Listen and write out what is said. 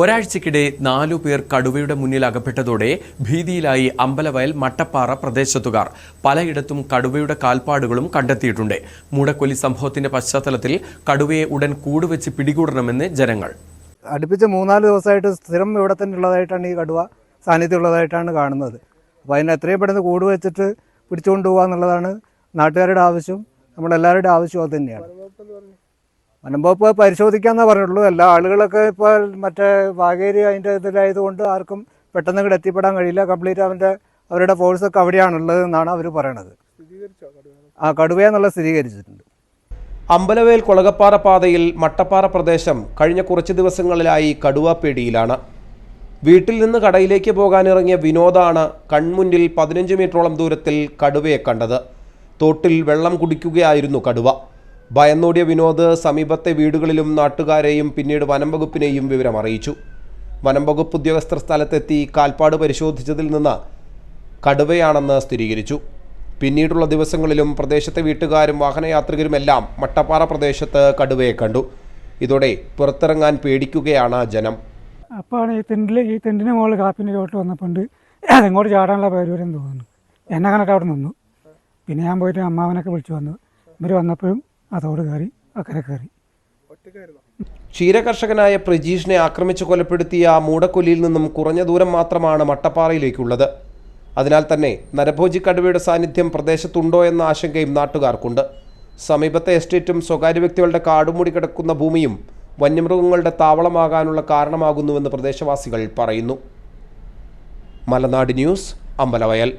ഒരാഴ്ചക്കിടെ നാലു പേർ കടുവയുടെ മുന്നിൽ അകപ്പെട്ടതോടെ ഭീതിയിലായി അമ്പലവയൽ മട്ടപ്പാറ പ്രദേശത്തുകാർ പലയിടത്തും കടുവയുടെ കാൽപ്പാടുകളും കണ്ടെത്തിയിട്ടുണ്ട്. മൂടക്കൊലി സംഭവത്തിന്റെ പശ്ചാത്തലത്തിൽ കടുവയെ ഉടൻ കൂടുവെച്ച് പിടികൂടണമെന്ന് ജനങ്ങൾ. അടുപ്പിച്ച് മൂന്നാൽ ദിവസമായിട്ട് സ്ഥിരം ഇവിടെ തന്നെ ഉള്ളതായിട്ടാണ് ഈ കടുവ സാന്നിധ്യമുള്ളതായിട്ടാണ് കാണുന്നത്. അപ്പോൾ അതിനെ എത്രയും പെട്ടെന്ന് കൂട് വെച്ചിട്ട് പിടിച്ചുകൊണ്ടുപോകാന്നുള്ളതാണ് നാട്ടുകാരുടെ ആവശ്യം. നമ്മളെല്ലാവരുടെ ആവശ്യവും അത് തന്നെയാണ്. വനംവകുപ്പ് പരിശോധിക്കാന്നേ പറഞ്ഞുള്ളൂ എല്ലാ ആളുകളൊക്കെ ഇപ്പോൾ മറ്റേ വാഗേരി അതിന്റെ ഇതിലായതുകൊണ്ട് ആർക്കും പെട്ടെന്ന് ഇങ്ങോട്ട് എത്തിപ്പെടാൻ കഴിയില്ല. കംപ്ലീറ്റ് അവന്റെ അവരുടെ ഫോഴ്സൊക്കെ അവിടെയാണുള്ളത് എന്നാണ് അവർ പറയണത്. ആ കടുവയെന്നുള്ള സ്ഥിരീകരിച്ചിട്ടുണ്ട്. അമ്പലവേൽ കൊളകപ്പാറ പാതയിൽ മട്ടപ്പാറ പ്രദേശം കഴിഞ്ഞ കുറച്ച് ദിവസങ്ങളിലായി കടുവ കടുവാപ്പേടിയിലാണ് വീട്ടിൽ നിന്ന് കടയിലേക്ക് പോകാനിറങ്ങിയ വിനോദാണ് കൺമുന്നിൽ പതിനഞ്ച് മീറ്ററോളം ദൂരത്തിൽ കടുവയെ കണ്ടത്. തോട്ടിൽ വെള്ളം കുടിക്കുകയായിരുന്നു കടുവ. ഭയന്നോടിയ വിനോദ് സമീപത്തെ വീടുകളിലും നാട്ടുകാരെയും പിന്നീട് വനം വകുപ്പിനെയും വിവരം അറിയിച്ചു. വനം വകുപ്പ് ഉദ്യോഗസ്ഥർ സ്ഥലത്തെത്തി കാൽപ്പാട് പരിശോധിച്ചതിൽ നിന്ന് കടുവയാണെന്ന് സ്ഥിരീകരിച്ചു. പിന്നീടുള്ള ദിവസങ്ങളിലും പ്രദേശത്തെ വീട്ടുകാരും വാഹനയാത്രികരുമെല്ലാം മട്ടപ്പാറ പ്രദേശത്ത് കടുവയെ കണ്ടു. ഇതോടെ പുറത്തിറങ്ങാൻ പേടിക്കുകയാണ് ജനം. അപ്പോഴാണ് ഈ തെണ്ടിൽ ഈ തെണ്ടിന് മുകളിൽ കാപ്പിന്റെ ചോട്ട് വന്നപ്പോണ്ട്. അതെങ്ങോട്ട് ചാടാനുള്ള പരിപാടി തോന്നുന്നു. എന്നെ കണക്ക് അവിടെ നിന്നു. പിന്നെ ഞാൻ പോയിട്ട് അമ്മാവനൊക്കെ വിളിച്ചു വന്നു. ഇവർ വന്നപ്പോഴും അതോട് കയറി അക്കരെ കയറി. ക്ഷീരകർഷകനായ പ്രജീഷിനെ ആക്രമിച്ചു കൊലപ്പെടുത്തിയ ആ മൂടക്കൊല്ലിയിൽ നിന്നും കുറഞ്ഞ ദൂരം മാത്രമാണ് മട്ടപ്പാറയിലേക്കുള്ളത്. അതിനാൽ തന്നെ നരഭോജി കടുവയുടെ സാന്നിധ്യം പ്രദേശത്തുണ്ടോ എന്ന ആശങ്കയും നാട്ടുകാർക്കുണ്ട്. സമീപത്തെ എസ്റ്റേറ്റും സ്വകാര്യ വ്യക്തികളുടെ കാടുമൂടി കിടക്കുന്ന ഭൂമിയും വന്യമൃഗങ്ങളുടെ താവളമാകാനുള്ള കാരണമാകുന്നുവെന്ന് പ്രദേശവാസികൾ പറയുന്നു. മലനാട് ന്യൂസ് അമ്പലവയൽ.